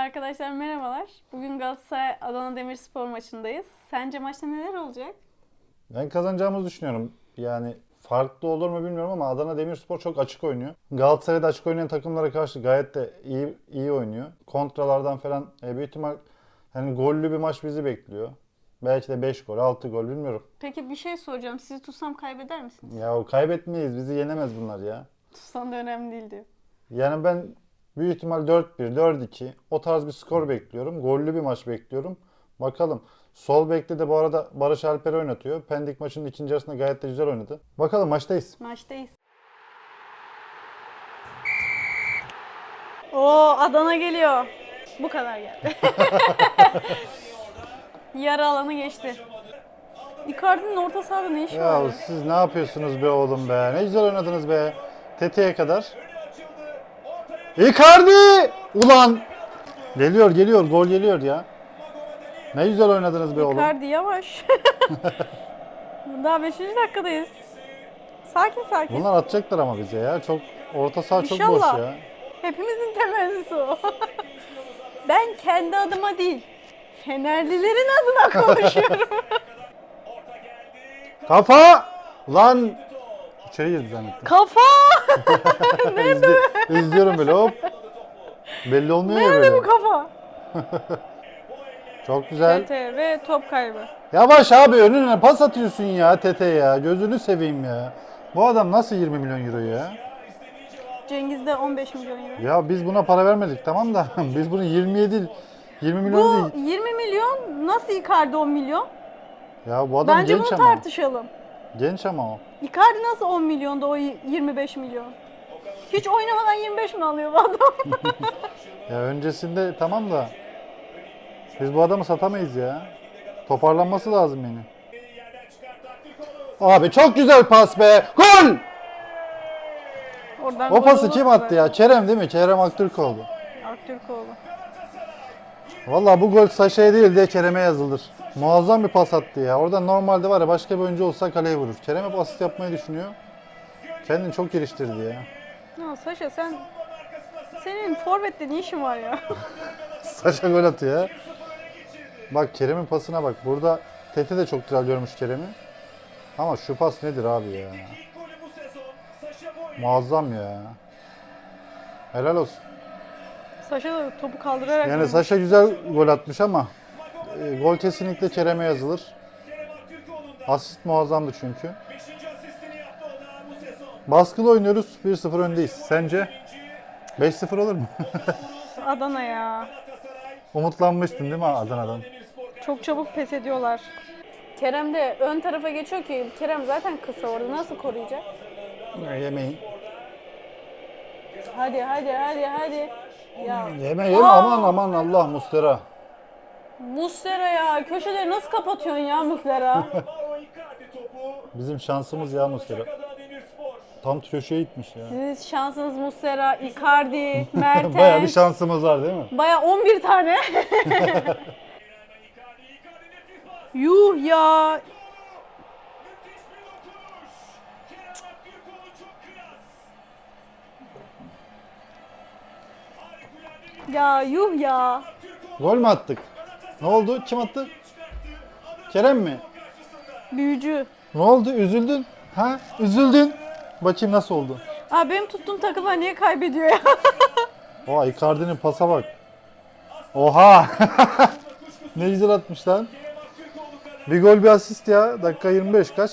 Arkadaşlar merhabalar. Bugün Galatasaray Adana Demirspor maçındayız. Sence maçta neler olacak? Ben kazanacağımızı düşünüyorum. Yani farklı olur mu bilmiyorum ama Adana Demirspor çok açık oynuyor. Galatasaray'da açık oynayan takımlara karşı gayet de iyi iyi oynuyor. Kontralardan falan e, büyük ihtimal hani gollü bir maç bizi bekliyor. Belki de 5 gol, 6 gol bilmiyorum. Peki bir şey soracağım. Sizi tutsam kaybeder misiniz? Ya o kaybetmeyiz. Bizi yenemez bunlar ya. Tutsan da önemli değil diyor. Yani ben büyük ihtimal 4-1, 4-2 o tarz bir skor bekliyorum. Gollü bir maç bekliyorum. Bakalım. Sol bekte de bu arada Barış Alper oynatıyor. Pendik maçının ikinci yarısında gayet de güzel oynadı. Bakalım maçtayız. Maçtayız. Oo Adana geliyor. Bu kadar geldi. Yarı alanı geçti. Icardi'nin orta sahada ne işi var? Ya siz ne yapıyorsunuz be oğlum be? Ne güzel oynadınız be. Tete'ye kadar. Icardi! Ulan! Geliyor geliyor gol geliyor ya. Ne güzel oynadınız be oğlum. Icardi yavaş. Daha 5. dakikadayız. Sakin sakin. Bunlar atacaklar ama bize ya. Çok orta saha çok İnşallah. boş ya. Hepimizin temennisi o. ben kendi adıma değil, Fenerlilerin adına konuşuyorum. Kafa! Lan! İçeri girdi zannettim. Kafa! İzli, izliyorum böyle hop. Belli olmuyor ya Nerede bu böyle. kafa? Çok güzel. TT ve top kaybı. Yavaş abi önüne pas atıyorsun ya Tete ya. Gözünü seveyim ya. Bu adam nasıl 20 milyon euro ya? Cengiz'de 15 milyon euro. Ya biz buna para vermedik tamam da biz bunu 20'ye değil 20 milyon Bu değil. 20 milyon nasıl Icardi 10 milyon? Ya bu adam Bence genç bunu ama. tartışalım. Genç ama o. Icardi nasıl 10 milyonda o 25 milyon? Hiç oynamadan 25 mi alıyor bu adam? Ya öncesinde tamam da biz bu adamı satamayız ya. Toparlanması lazım yani. Abi çok güzel pas be. Gol! Oradan O gol pası olur kim mu attı ya? Kerem değil mi? Kerem Aktürkoğlu. Aktürkoğlu. Vallahi bu gol Saşa'ya değil de Kerem'e yazılır. Muazzam bir pas attı ya. Orada normalde var ya başka bir oyuncu olsa kaleye vurur. Kerem hep asist yapmayı düşünüyor. Kendini çok geliştirdi ya. Ya Saşa sen senin forvette ne işin var ya? Saşa gol atıyor ya. Bak Kerem'in pasına bak. Burada Tete de çok güzel görmüş Kerem'i. Ama şu pas nedir abi ya? Muazzam ya. Helal olsun. Saşa da topu kaldırarak Yani vurmuş. Saşa güzel gol atmış ama e, gol kesinlikle Kerem'e yazılır. Asist muazzamdı çünkü. Baskılı oynuyoruz. 1-0 öndeyiz. Sence? 5-0 olur mu? Adana ya. Umutlanmıştın değil mi Adana'dan? Çok çabuk pes ediyorlar. Kerem de ön tarafa geçiyor ki Kerem zaten kısa orada nasıl koruyacak? Yemeyin. Hadi hadi hadi hadi. Ya Yeme yeme Aa! aman aman Allah Mustera. Muslera ya köşeleri nasıl kapatıyorsun ya Muslera? Bizim şansımız ya Mustera. Tam köşeye gitmiş ya. Siz şansınız Muslera, Icardi, Mertens. Baya bir şansımız var değil mi? Baya 11 tane. Yuh ya. Ya yuh ya. Gol mü attık? Ne oldu? Kim attı? Kerem mi? Büyücü. Ne oldu? Üzüldün? Ha? Üzüldün. Bakayım nasıl oldu? Abi benim tuttuğum takımlar niye kaybediyor ya? Oha Icardi'nin pasa bak. Oha! ne güzel atmış lan. Bir gol bir asist ya. Dakika 25 kaç?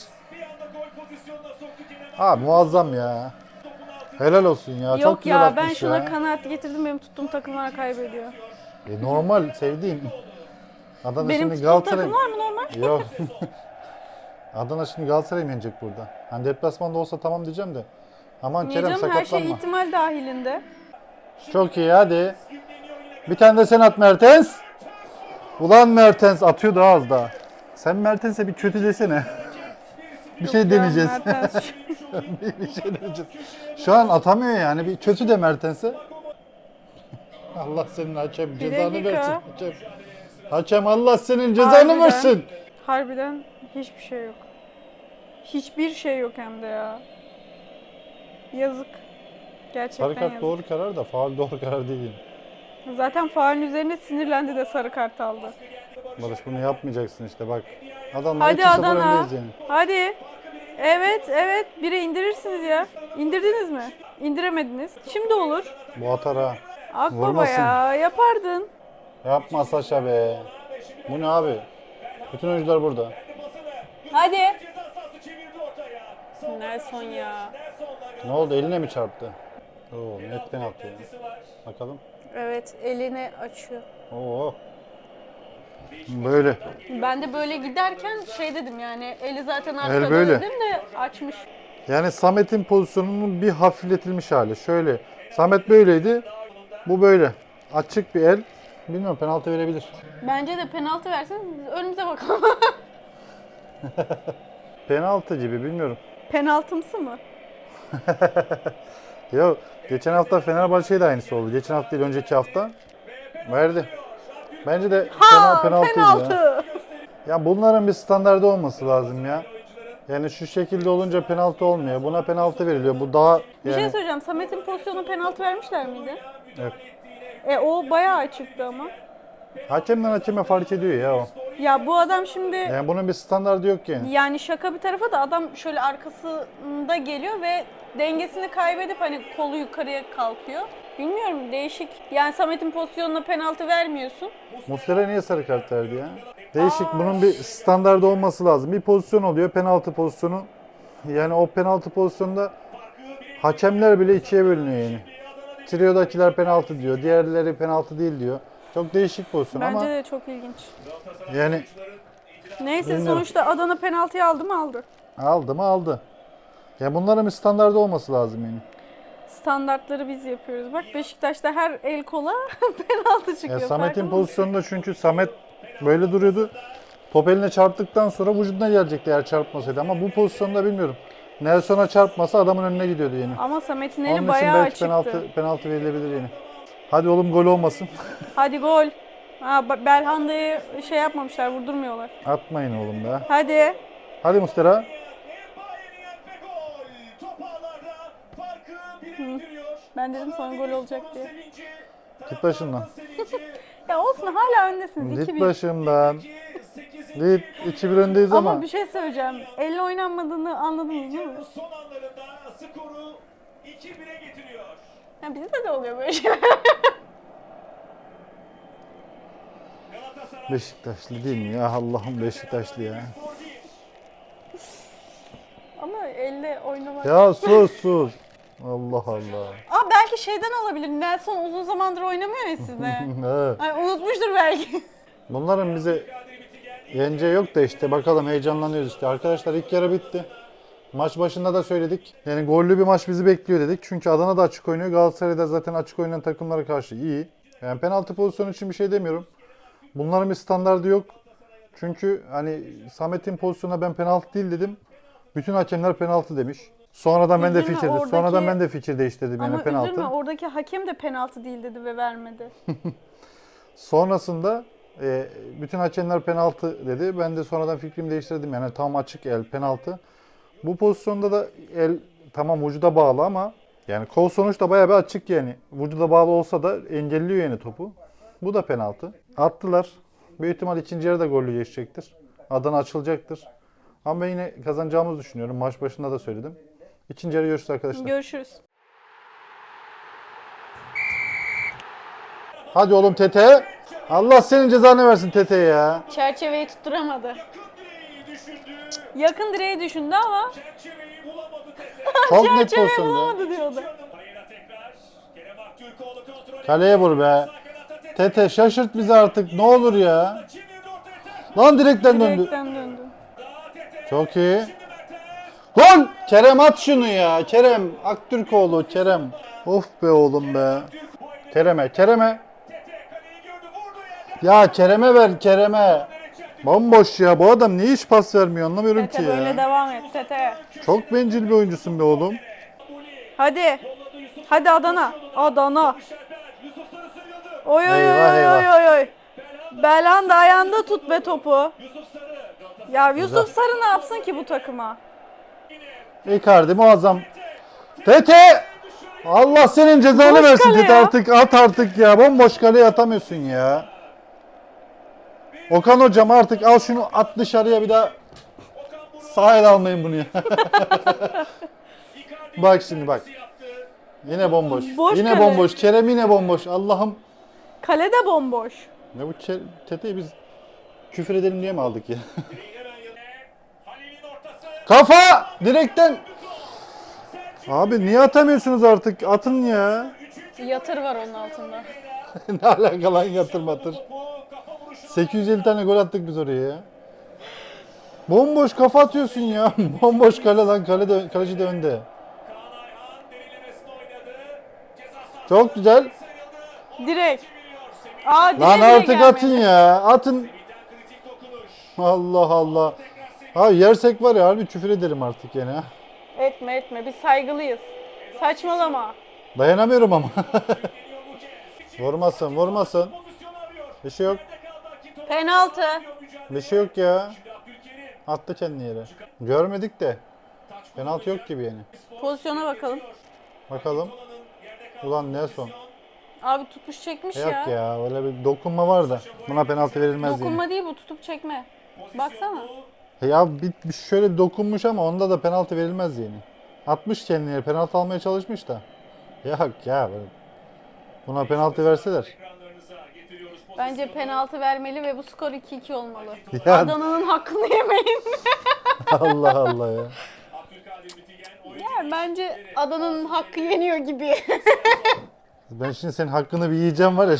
Ha muazzam ya. Helal olsun ya. Çok Yok güzel ya ben şuna ya. kanaat getirdim benim tuttuğum takımlar kaybediyor. E, normal sevdiğim. Adana Benim şimdi tuttuğum Galatasaray... takım var mı normal? Yok. Adana şimdi Galatasaray mı yenecek burada? Hani deplasmanda olsa tamam diyeceğim de. Aman Niye Kerem canım her şey ihtimal dahilinde. Çok iyi hadi. Bir tane de sen at Mertens. Ulan Mertens atıyor daha az daha. Sen Mertens'e bir kötü desene. bir şey deneyeceğiz. Mertens. bir, bir şey deneyeceğiz. Şu an atamıyor yani. Bir kötü de Mertens'e. Allah senin hakem cezanı dakika. versin. Hakem. Hakem Allah senin cezanı Harbiden. versin. Harbiden hiçbir şey yok. Hiçbir şey yok hem de ya. Yazık. Gerçekten Sarı kart yazık. doğru karar da faul doğru karar değil. Zaten faulün üzerine sinirlendi de sarı kart aldı. Barış bunu yapmayacaksın işte bak. Adamlar Hadi 2-0 Adana. öndeyiz yani. Hadi. Evet, evet. Biri indirirsiniz ya. İndirdiniz mi? İndiremediniz. Şimdi olur. Bu atar ha. Akbaba Vurmasın. ya. Yapardın. Yapma Saşa be. Bu ne abi? Bütün oyuncular burada. Hadi. Nelson ya. Ne oldu eline mi çarptı? Oo net penaltı ya. Bakalım. Evet, elini açıyor. Oo. Böyle. Ben de böyle giderken şey dedim yani eli zaten arkada böyle. dedim de açmış. Yani Samet'in pozisyonunun bir hafifletilmiş hali. Şöyle. Samet böyleydi. Bu böyle. Açık bir el. Bilmiyorum penaltı verebilir. Bence de penaltı versin önümüze bakalım. Penaltı gibi bilmiyorum. Penaltımsı mı? Ya geçen hafta Fenerbahçe'ye de aynısı oldu. Geçen hafta değil önceki hafta. Verdi. Bence de fena Ha, penaltıydı ya. penaltı. Ya bunların bir standardı olması lazım ya. Yani şu şekilde olunca penaltı olmuyor. Buna penaltı veriliyor. Bu daha Bir şey yani söyleyeceğim. Samet'in pozisyonu penaltı vermişler miydi? Evet. E o bayağı açıktı ama. hakemden hakeme fark ediyor ya o. Ya bu adam şimdi Yani bunun bir standardı yok yani. yani şaka bir tarafa da adam şöyle arkasında geliyor ve dengesini kaybedip hani kolu yukarıya kalkıyor. Bilmiyorum değişik. Yani Samet'in pozisyonuna penaltı vermiyorsun. Muslera niye sarı kart verdi ya? Değişik. Bunun bir standardı olması lazım. Bir pozisyon oluyor. Penaltı pozisyonu. Yani o penaltı pozisyonunda hakemler bile ikiye bölünüyor yani. Trio'dakiler penaltı diyor. Diğerleri penaltı değil diyor. Çok değişik pozisyon Bence ama de çok ilginç. yani Neyse Bilmiyorum. sonuçta Adana penaltıyı aldı mı aldı. aldı mı aldı. Ya bunların bir standardı olması lazım yani. Standartları biz yapıyoruz. Bak Beşiktaş'ta her el kola penaltı çıkıyor. Ya Samet'in farkında mısın? pozisyonunda çünkü Samet böyle duruyordu. Top eline çarptıktan sonra vücuduna gelecekti eğer çarpmasaydı ama bu pozisyonda bilmiyorum. Nelson'a çarpmasa adamın önüne gidiyordu yine. Ama Samet'in eli Onun için bayağı belki açıktı. penaltı, penaltı verilebilir yine. Hadi oğlum gol olmasın. Hadi gol. Ha, Ba- Belhanda'yı şey yapmamışlar, vurdurmuyorlar. Atmayın oğlum be. Hadi. Hadi Mustera. Ben dedim sonra gol olacak diye. Git başımdan. Ya olsun hala öndesiniz. Git 2-1. başımdan. Git. 2-1 öndeyiz ama. Ama bir şey söyleyeceğim. Elle oynanmadığını anladınız değil mi? Son anlarında skoru 2-1'e getiriyor. Ya bizde de oluyor böyle şeyler. Beşiktaşlı değil mi ya? Allah'ım Beşiktaşlı ya. skor 1. Ama elle oynamak. Ya sus sus. Allah Allah. Aa belki şeyden olabilir. Nelson uzun zamandır oynamıyor ya sizde. Evet. Ay unutmuştur belki. Bunların bize yeneceği yok da işte bakalım heyecanlanıyoruz işte. Arkadaşlar ilk yarı bitti. Maç başında da söyledik. Yani gollü bir maç bizi bekliyor dedik. Çünkü Adana da açık oynuyor. Galatasaray da zaten açık oynayan takımlara karşı iyi. Yani penaltı pozisyonu için bir şey demiyorum. Bunların bir standardı yok. Çünkü hani Samet'in pozisyonuna ben penaltı değil dedim. Bütün hakemler penaltı demiş. Sonradan ben de Üzülme, fikir oradaki- sonradan ben de fikir değiştirdim yani Ama penaltı. üzülme oradaki hakem de penaltı değil dedi ve vermedi. Sonrasında e, bütün hakemler penaltı dedi. Ben de sonradan fikrimi değiştirdim. Yani tam açık el penaltı. Bu pozisyonda da el tamam vücuda bağlı ama yani kol sonuçta bayağı bir açık yani. Vücuda bağlı olsa da engelliyor yani topu. Bu da penaltı. Attılar. Büyük ihtimal ikinci yarıda gollü geçecektir. Adana açılacaktır. Ama ben yine kazanacağımızı düşünüyorum. Maç başında da söyledim. İkinci yarı görüşürüz arkadaşlar. Görüşürüz. Hadi oğlum Tete. Allah senin cezanı versin Tete ya. Çerçeveyi tutturamadı. Yakın direği düşündü ama. Çok net çerçeveyi pozisyonda. bulamadı diyordu. Arayla tekrar. Kerem Aktürkoğlu kontrol Kaleye vur be. Tete. Şaşırt bizi artık ne olur ya. Lan direkten döndü. Direkten döndü. Çok iyi. Lan Kerem at şunu ya. Kerem Aktürkoğlu Kerem. Of be oğlum be. Kerem'e Kerem'e. Ya Kerem'e ver Kerem'e. Bomboş ya bu adam niye hiç pas vermiyor anlamıyorum ki Tete böyle ya. devam et Tete. Çok bencil bir oyuncusun be oğlum. Hadi. Hadi Adana. Adana. Oy oy oy Eyvah, oy eyvah. oy oy oy. Belhanda ayağında tut be topu. Ya Yusuf Sarı ne yapsın ki bu takıma? Icardi muazzam. Tete! Allah senin cezanı Boş versin kale Tete ya. artık at artık ya. Bomboş kaleye atamıyorsun ya. Okan hocam artık al şunu at dışarıya bir daha sahaya almayın bunu ya. Bak şimdi bak. Yine bomboş. Boş yine kale. bomboş. Kerem yine bomboş. Allah'ım. Kale de bomboş. Ne bu Çe- Tete'yi biz küfür edelim diye mi aldık ya? Kafa! Direkten. Abi niye atamıyorsunuz artık? Atın ya. Yatır var onun altında. ne alaka lan yatır matır. Topu kafa vuruşu. 850 tane gol attık biz oraya ya. Bomboş kafa atıyorsun ya. Bomboş kale lan. Kale de, kaleci de önde. Çok güzel. Direkt. Aa direkt Lan artık gelmedi. atın ya. Atın. Allah Allah. Ha yersek var ya harbi küfür ederim artık yani. Etme etme biz saygılıyız. Saçmalama. Dayanamıyorum ama. Vurmasın vurmasın. Bir şey yok. Penaltı. Bir şey yok ya. Attı kendini yere. Görmedik de. Penaltı yok gibi yani. Pozisyona bakalım. Bakalım. Ulan Nelson. Abi tutmuş çekmiş Yok ya. ya öyle bir dokunma var da. Buna penaltı verilmez yani. Dokunma değil bu tutup çekme. Baksana. Ya bir, şöyle dokunmuş ama onda da penaltı verilmez yani. Atmış kendini yere, penaltı almaya çalışmış da. Yok ya. Buna penaltı verseler. Bence penaltı vermeli ve bu skor 2-2 olmalı. Ya Adana'nın hakkını yemeyin. Allah Allah ya. Yani bence Adana'nın hakkı yeniyor gibi. Ben şimdi senin hakkını bir yiyeceğim var ya.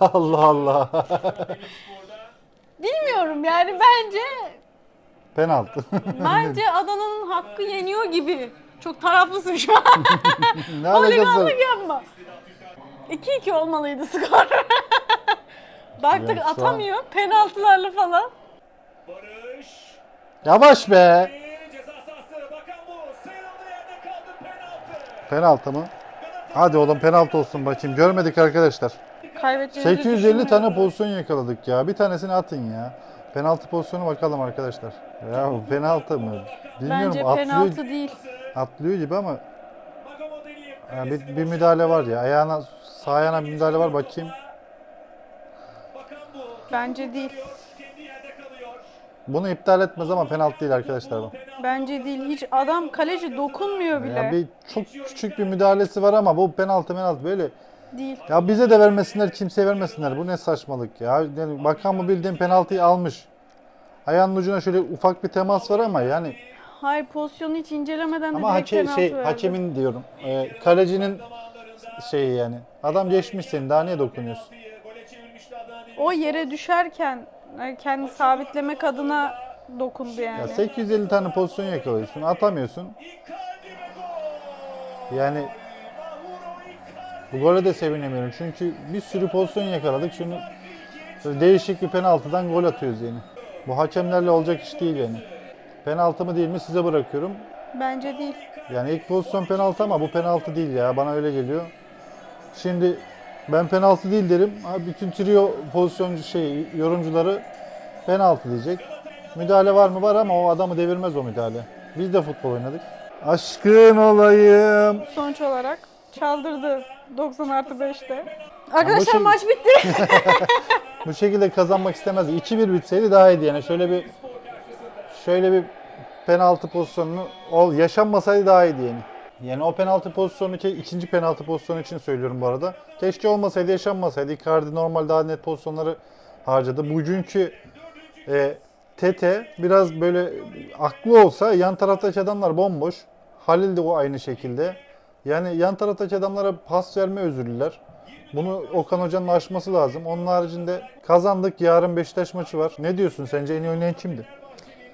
Allah Allah. Bilmiyorum yani bence penaltı. bence Adana'nın hakkı yeniyor gibi. Çok taraflısın şu an. ne alakası var? Holiganlık yapma. 2-2 olmalıydı skor. Baktık an- atamıyor penaltılarla falan. Barış. Yavaş be. Bir ceza sahası. Bakan bu. Sıyrıldığı yerde kaldı penaltı. Penaltı mı? Hadi oğlum penaltı olsun bakayım. Görmedik arkadaşlar. Kaybedeceğimizi 850 tane düşünmüyorum. pozisyon yakaladık ya. Bir tanesini atın ya. Penaltı pozisyonu bakalım arkadaşlar. Ya bu penaltı mı? Bilmiyorum Bence atlıyor, penaltı değil. atlıyor gibi ama Magomadeli. ya bir, bir müdahale var ya. Ayağına sağ ayağına bir müdahale var bakayım. Bence değil. Bunu iptal etmez ama penaltı değil arkadaşlar bu. Bence değil. Hiç adam kaleci dokunmuyor bile. Ya bir çok küçük bir müdahalesi var ama bu penaltı penaltı böyle. Değil. Ya bize de vermesinler, kimseye vermesinler. Bu ne saçmalık ya. Yani bakan mı bildiğin penaltıyı almış. Ayağının ucuna şöyle ufak bir temas var ama yani Hayır pozisyonu hiç incelemeden de ama direkt hake, penaltı şey verdi. hakemin diyorum. e, kalecinin şeyi yani. Adam geçmiş seni daha niye dokunuyorsun? O yere düşerken e, kendi sabitlemek adına dokundu Ya yani. 850 tane pozisyon yakalıyorsun, atamıyorsun. Yani bu gole de sevinemiyorum. Çünkü bir sürü pozisyon yakaladık. Şunu böyle değişik bir penaltıdan gol atıyoruz yani. Bu hakemlerle olacak iş değil yani. Penaltı mı değil mi size bırakıyorum. Bence değil. Yani ilk pozisyon penaltı ama bu penaltı değil ya. Bana öyle geliyor. Şimdi ben penaltı değil derim. Ha, bütün trio pozisyoncu şey yorumcuları penaltı diyecek. Müdahale var mı? Var ama o adamı devirmez o müdahale. Biz de futbol oynadık. Aşkın olayım. Sonuç olarak çaldırdı 90 artı 5'te. Arkadaşlar şey- maç bitti. Bu şekilde kazanmak istemezdi. 2-1 bitseydi daha iyiydi yani. Şöyle bir şöyle bir penaltı pozisyonunu ol yaşanmasaydı daha iyiydi yani. Yani o penaltı pozisyonu ki ikinci penaltı pozisyonu için söylüyorum bu arada. Keşke olmasaydı, yaşanmasaydı. Icardi normal daha net pozisyonları harcadı. Bugünkü e, Tete biraz böyle aklı olsa yan taraftaki adamlar bomboş. Halil de o aynı şekilde. Yani yan taraftaki adamlara pas verme özürlüler. Bunu Okan Hoca'nın aşması lazım. Onun haricinde kazandık. Yarın Beşiktaş maçı var. Ne diyorsun? Sence en iyi oynayan kimdi?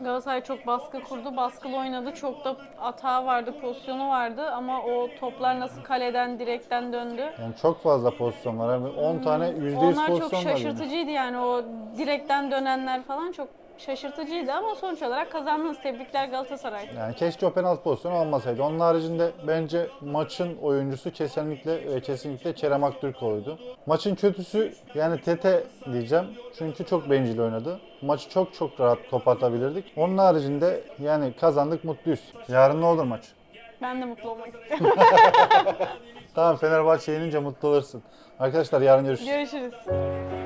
Galatasaray çok baskı kurdu, baskılı oynadı. Çok da hata vardı, pozisyonu vardı ama o toplar nasıl kaleden, direkten döndü. Yani çok fazla pozisyon var. Yani 10 tane %100 Onlar çok pozisyon var. yani. şaşırtıcıydı yani o direkten dönenler falan çok şaşırtıcıydı ama sonuç olarak kazandınız. Tebrikler Galatasaray. Yani keşke o penaltı pozisyonu olmasaydı. Onun haricinde bence maçın oyuncusu kesinlikle ve kesinlikle Kerem Aktürkoğlu'ydu. Maçın kötüsü yani Tete diyeceğim. Çünkü çok bencil oynadı. Maçı çok çok rahat kopartabilirdik. Onun haricinde yani kazandık mutluyuz. Yarın ne olur maç? Ben de mutlu olmak istiyorum. Tamam Fenerbahçe yenince mutlu olursun. Arkadaşlar yarın görüşürüz. Görüşürüz.